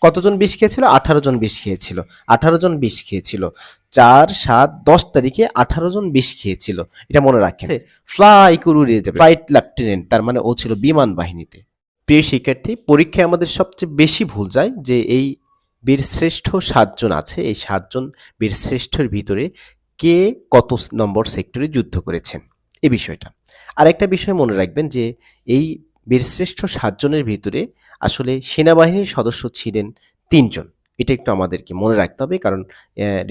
কতজন বিষ খেয়েছিল? আঠারো জন বিষ খেয়েছিল। আঠারো জন বিষ খেয়েছিল। চার সাত দশ তারিখে আঠারো জন বিষ খেয়েছিল। এটা মনে রাখেন। ফ্লাই করে ফ্লাইট লেফটেন্যান্ট তার মানে ও ছিল বিমান বাহিনীতে। প্রিয় শিক্ষার্থী পরীক্ষায় আমাদের সবচেয়ে বেশি ভুল যায় যে এই বীরশ্রেষ্ঠ সাতজন আছে। এই সাতজন বীর বীরশ্রেষ্ঠের ভিতরে কে কত নম্বর সেক্টরে যুদ্ধ করেছেন? এই বিষয়টা। আর একটা বিষয় মনে রাখবেন যে এই বীরশ্রেষ্ঠ সাতজনের ভিতরে আসলে সেনাবাহিনীর সদস্য ছিলেন তিনজন। এটা একটু আমাদেরকে মনে রাখতে হবে কারণ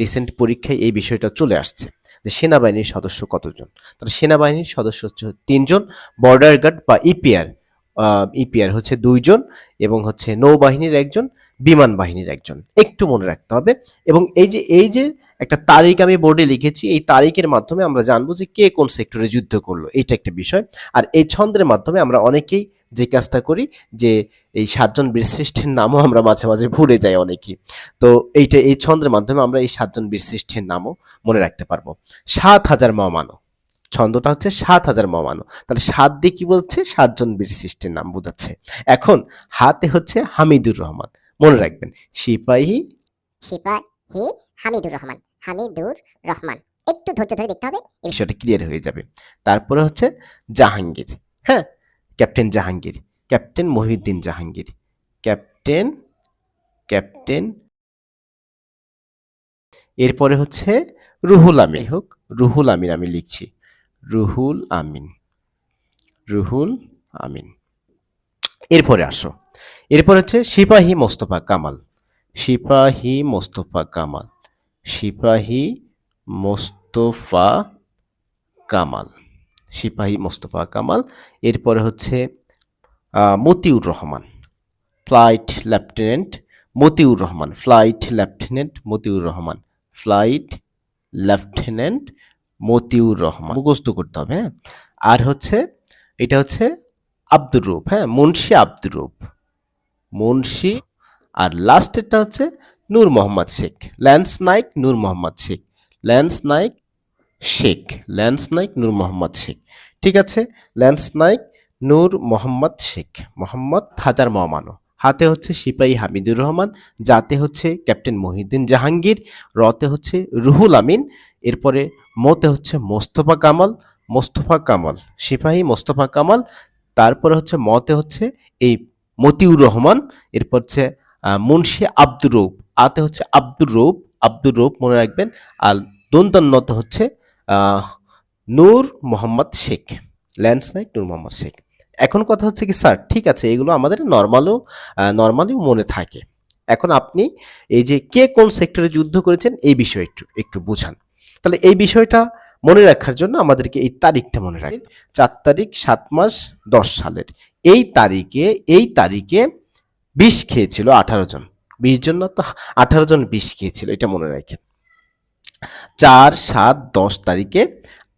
রিসেন্ট পরীক্ষায় এই বিষয়টা চলে আসছে যে সেনাবাহিনীর সদস্য কতজন। তাহলে সেনাবাহিনীর সদস্য হচ্ছে তিনজন বর্ডার গার্ড বা ইপিআর ইপিআর হচ্ছে দুইজন এবং হচ্ছে নৌবাহিনীর একজন বিমান বাহিনীর একজন। একটু মনে রাখতে হবে। এবং এই যে এই যে একটা তারিখ আমি বোর্ডে লিখেছি, এই তারিখের মাধ্যমে আমরা জানব যে কে কোন সেক্টরে যুদ্ধ করল। এটা একটা বিষয়। আর এই ছন্দের মাধ্যমে আমরা অনেকেই যে কাজটা করি, যে এই সাতজন বীরশ্রেষ্ঠের নামও আমরা মাঝে মাঝে ভুলে যাই অনেকেই তো এইটা, এই ছন্দের মাধ্যমে আমরা এই সাতজন বীরশ্রেষ্ঠের নামও মনে রাখতে পারব। সাত হাজার মমানো ছন্দটা হচ্ছে সাত হাজার মমানো তাহলে সাত দিয়ে কি বলছে? সাতজন বীরশ্রেষ্ঠের নাম বোঝাচ্ছে। এখন হাতে হচ্ছে হামিদুর রহমান। মনে রাখবেন সিপাহী সিপাহি হামিদুর রহমান হামিদুর রহমান। একটু ধৈর্য ধরে দেখতে হবে এই বিষয়টা ক্লিয়ার হয়ে যাবে। তারপরে হচ্ছে জাহাঙ্গীর হ্যাঁ? Captain Jahangir captain Mohiuddin Jahangir captain captain এরপরে হচ্ছে রুহুল আমিন। হোক রুহুল আমিন আমি লিখছি রুহুল আমিন রুহুল আমিন। এরপরে আসো। এরপর হচ্ছে সিপাহী মোস্তফা কামাল। সিপাহী মোস্তফা কামাল। সিপাহী মোস্তফা কামাল। সিপাহী মোস্তফা কামাল। এরপরে হচ্ছে Matiur Rahman. Flight lieutenant Matiur Rahman. Flight lieutenant Matiur Rahman. Flight lieutenant Matiur Rahman. মুখস্থ করতে হবে হ্যাঁ। আর হচ্ছে, এটা হচ্ছে আব্দুর রূপ হ্যাঁ মুন্সি আব্দুর রূপ মুন্সি আর লাস্টেরটা হচ্ছে Nur Mohammad Sheikh. Lance Naik Nur Mohammad Sheikh. Lance Naik Sheikh. Lance Naik Nur Mohammad Sheikh. ঠিক আছে? ল্যান্স নাইক নূর মোহাম্মদ শেখ। মোহাম্মদ হাজার মহামানো হাতে হচ্ছে সিপাহী হামিদুর রহমান যাতে হচ্ছে ক্যাপ্টেন মহিউদ্দিন জাহাঙ্গীর, রতে হচ্ছে রুহুল আমিন, এরপরে মোতে হচ্ছে মোস্তফা কামাল মোস্তফা কামাল, সিপাহী মোস্তফা কামাল তারপরে হচ্ছে মতে হচ্ছে এই মতিউর রহমান, এরপর হচ্ছে মুন্সি আব্দুর রৌফ। আতে হচ্ছে আব্দুর রৌফ আব্দুর রৌফ মনে রাখবেন। আর দন্তন্নত হচ্ছে নূর মোহাম্মদ শেখ ল্যান্স নাইক নূর মোহাম্মদ শেখ। এখন কথা হচ্ছে কি, স্যার, ঠিক আছে, এগুলো আমাদের নর্মালও নর্মালিও মনে থাকে। এখন আপনি এই যে কে কোন সেক্টরে যুদ্ধ করেছেন, এই বিষয়ে একটু একটু বুঝান। তাহলে এই বিষয়টা মনে রাখার জন্য আমাদেরকে এই তারিখটা মনে রাখি চার তারিখ, সাত মাস, দশ সালের। এই তারিখে এই তারিখে বিষ খেয়েছিল আঠারো জন। বিশ জন না তো, আঠারো জন বিষ খেয়েছিল, এটা মনে রাখেন। চার, সাত, দশ তারিখে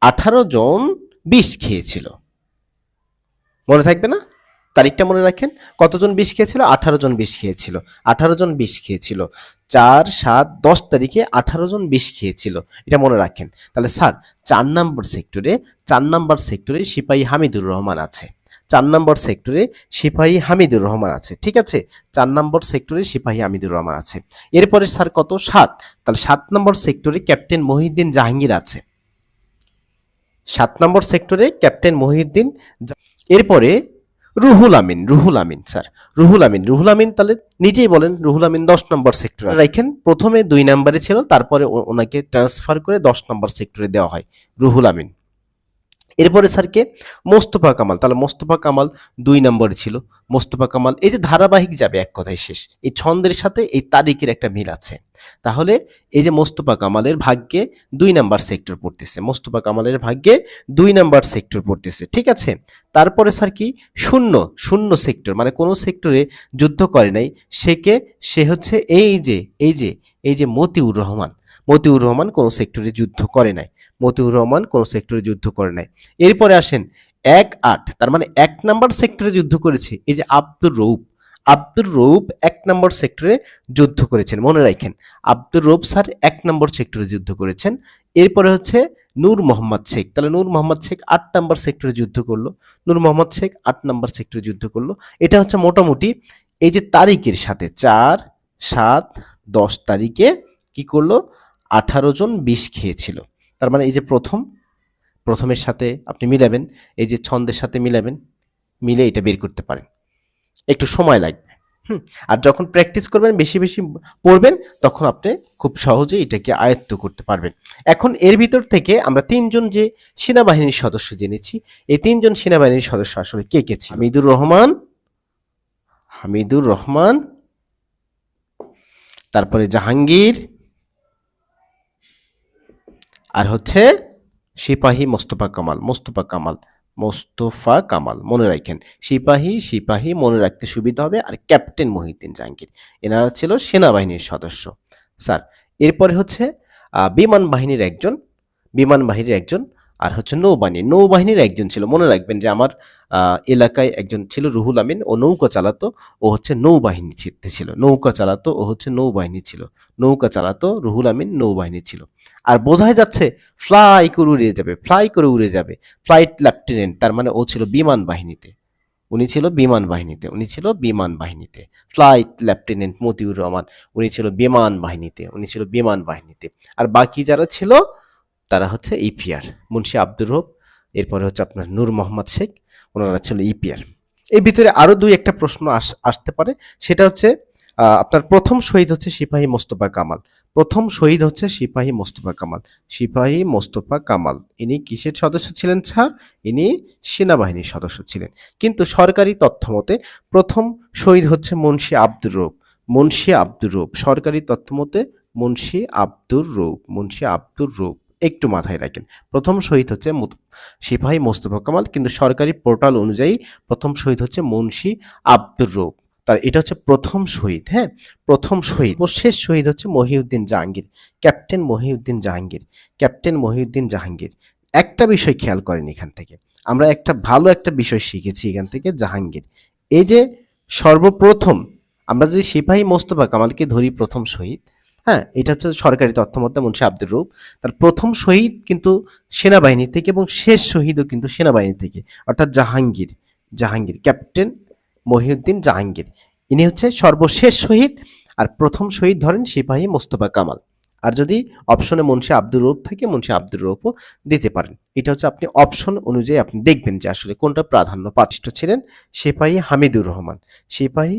আঠারো জন বিষ খেয়েছিল। মনে থাকবে না? তারিখটা মনে রাখেন? কতজন বিষ খেয়েছিল? আঠারো জন বিষ খেয়েছিল। আঠারো জন বিষ খেয়েছিল। চার, সাত, দশ তারিখে আঠারো জন বিষ খেয়েছিল। এটা মনে রাখেন। তাহলে স্যার, চার নম্বর সেক্টরে, চার নম্বর সেক্টরে সিপাহী হামিদুর রহমান আছে। চার নম্বর সেক্টরে সিপাহী হামিদুর রহমান আছে। ঠিক আছে? চার নম্বর সেক্টরে সিপাহী হামিদুর রহমান আছে। এরপরে স্যার কত? সাত। তাহলে সাত নম্বর সেক্টরে ক্যাপ্টেন মহিউদ্দিন জাহাঙ্গীর আছে। সাত নম্বর সেক্টরে ক্যাপ্টেন মহিউদ্দিন এরপরে রুহুল আমিন রুহুল আমিন স্যার। রুহুল আমিন রুহুল আমিন তাহলে নিজেই বলেন রুহুল আমিন দশ নম্বর সেক্টরে রাখেন প্রথমে দুই নম্বরে ছিল তারপরে ওনাকে ট্রান্সফার করে দশ নম্বর সেক্টরে দেওয়া হয় রুহুল আমিন। এরপরে স্যারকে মোস্তফা কামাল, তাহলে মোস্তফা কামাল দুই নম্বরে ছিল। মোস্তফা কামাল, এই যে ধারাবাহিক যাবে এক কথায় শেষ, এই ছন্দের সাথে এই তারিখের একটা মিল আছে। তাহলে এই যে মোস্তফা কামালের ভাগ্যে দুই নাম্বার সেক্টর পড়তেছে, মোস্তফা কামালের ভাগ্যে দুই নাম্বার সেক্টর পড়তেছে, ঠিক আছে? তারপরে স্যার কি? শূন্য শূন্য সেক্টর মানে কোনো সেক্টরে যুদ্ধ করে নাই, সেকে সে হচ্ছে এই যে এই যে এই যে মতিউর রহমান। মতিউর রহমান কোনো সেক্টরে যুদ্ধ করে নাই। মতিউর রহমান কোনো সেক্টরে যুদ্ধ করে নাই। এরপরে আসেন এক আট, তার মানে এক নাম্বার সেক্টরে যুদ্ধ করেছে এই যে আব্দুর রৌফ আব্দুর রৌফ এক নম্বর সেক্টরে যুদ্ধ করেছেন, মনে রাখেন। আব্দুর রৌফ স্যার এক নম্বর সেক্টরে যুদ্ধ করেছেন। এরপরে হচ্ছে নূর মোহাম্মদ শেখ। তাহলে নূর মোহাম্মদ শেখ আট নম্বর সেক্টরে যুদ্ধ করল। নূর মোহাম্মদ শেখ আট নম্বর সেক্টরে যুদ্ধ করল। এটা হচ্ছে মোটামুটি এই যে তারিখের সাথে চার, সাত, দশ তারিখে কি করল? আঠারো জন বিষ খেয়েছিল। তার মানে এই যে প্রথম, প্রথমের সাথে আপনি মিলাবেন, এই যে ছন্দের সাথে মিলাবেন, মিলে এটা বের করতে পারেন। একটু সময় লাগবে। হুম, আর যখন প্র্যাকটিস করবেন, বেশি বেশি পড়বেন, তখন আপনি খুব সহজেই এটাকে আয়ত্ত করতে পারবেন। এখন এর ভিতর থেকে আমরা তিনজন যে সেনাবাহিনীর সদস্য জেনেছি, এই তিনজন সেনাবাহিনীর সদস্য আসলে কে কে ছিল? হামিদুর রহমান হামিদুর রহমান, তারপরে জাহাঙ্গীর আর হচ্ছে সিপাহী মোস্তফা কামাল মোস্তফা কামাল মোস্তফা কামাল, মনে রাখেন। সিপাহী সিপাহী মনে রাখতে সুবিধা হবে। আর ক্যাপ্টেন মহিউদ্দিন জাহাঙ্গীর, এনারা ছিল সেনাবাহিনীর সদস্য। স্যার, এরপরে হচ্ছে বিমান বাহিনীর একজন, বিমান বাহিনীর একজন আর হচ্ছে নৌবাহিনী। নৌবাহিনীর একজন ছিল, মনে রাখবেন যে আমার এলাকায় একজন ছিল রুহুল আমিন, ও নৌকা চালাতো, ও হচ্ছে নৌবাহিনী ছিল, নৌকা চালাতো, ও হচ্ছে নৌবাহিনী ছিল, নৌকা চালাতো, রুহুল আমিন নৌবাহিনী ছিল। আর বোঝাই যাচ্ছে, ফ্লাই করে উড়ে যাবে, ফ্লাই করে উড়ে যাবে, ফ্লাইট লেফটেন্যান্ট, তার মানে ও ছিল বিমান বাহিনীতে, উনি ছিল বিমান বাহিনীতে, উনি ছিল বিমান বাহিনীতে, ফ্লাইট লেফটেন্যান্ট মতিউর রহমান, উনি ছিল বিমান বাহিনীতে, উনি ছিল বিমান বাহিনীতে। আর বাকি যারা ছিল তারা হচ্ছে ইপিআর মুন্সি আব্দুর রব, এরপরে হচ্ছে আপনার নূর মোহাম্মদ শেখ, ওনারা ছিল ইপিআর এর ভিতরে আরও দুই একটা প্রশ্ন আস- আসতে পারে, সেটা হচ্ছে আপনার প্রথম শহীদ হচ্ছে সিপাহী মোস্তফা কামাল। প্রথম শহীদ হচ্ছে সিপাহী মোস্তফা কামাল। সিপাহী মোস্তফা কামাল, ইনি কিসের সদস্য ছিলেন স্যার? ইনি সেনাবাহিনীর সদস্য ছিলেন। কিন্তু সরকারি তথ্য মতে, প্রথম শহীদ হচ্ছে মুন্সি আব্দুর রৌফ মুন্সি আব্দুর রৌফ সরকারি তথ্য মতে মুন্সি আব্দুর রৌফ মুন্সি আব্দুর রৌফ একটু মাথায় রাখেন। প্রথম শহীদ হচ্ছে সিপাহী মোস্তফা কামাল, কিন্তু সরকারি পোর্টাল অনুযায়ী প্রথম শহীদ হচ্ছে মুন্সি আব্দুর রৌফ তার, এটা হচ্ছে প্রথম শহীদ হ্যাঁ? প্রথম শহীদ। শেষ শহীদ হচ্ছে মহিউদ্দিন জাহাঙ্গীর। ক্যাপ্টেন মহিউদ্দিন জাহাঙ্গীর। ক্যাপ্টেন মহিউদ্দিন জাহাঙ্গীর। একটা বিষয় খেয়াল করেন এখান থেকে। আমরা একটা ভালো একটা বিষয় শিখেছি এখান থেকে, জাহাঙ্গীর। এই যে সর্বপ্রথম, আমরা যদি সিপাহী মোস্তফা কামালকে ধরি প্রথম শহীদ হ্যাঁ এটা হচ্ছে সরকারি তথ্য মতে মুন্সি আব্দুর রূপ। তার প্রথম শহীদ কিন্তু সেনাবাহিনী থেকে এবং শেষ শহীদও কিন্তু সেনাবাহিনী থেকে, অর্থাৎ জাহাঙ্গীর জাহাঙ্গীর, ক্যাপ্টেন মহিউদ্দিন জাহাঙ্গীর। ইনি হচ্ছে সর্বশেষ শহীদ আর প্রথম শহীদ ধরেন সিপাহী মোস্তফা কামাল। আর যদি অপশনে মুন্সি আব্দুর রৌফ থাকে, মুন্সি আব্দুর রৌফও দিতে পারেন। এটা হচ্ছে আপনি অপশন অনুযায়ী আপনি দেখবেন যে আসলে কোনটা প্রাধান্য পাঠিত ছিলেন, সিপাহী হামিদুর রহমান। সিপাহী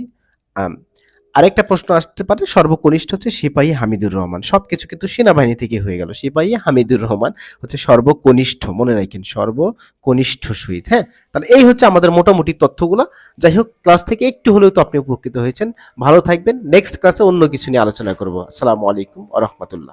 আরেকটা প্রশ্ন আসতে পারে, সর্বকনিষ্ঠ হচ্ছে সিপাহী হামিদুর রহমান। সব কিছু কিন্তু সেনাবাহিনী থেকে হয়ে গেল। সিপাহী হামিদুর রহমান হচ্ছে সর্বকনিষ্ঠ, মনে রাখেন, সর্বকনিষ্ঠ শহীদ হ্যাঁ? তাহলে এই হচ্ছে আমাদের মোটামুটি তথ্যগুলো। যাই হোক, ক্লাস থেকে একটু হলেও তো আপনি উপকৃত হয়েছেন। ভালো থাকবেন। নেক্সট ক্লাসে অন্য কিছু নিয়ে আলোচনা করব। আসসালামু আলাইকুম আ রহমতুল্লাহ।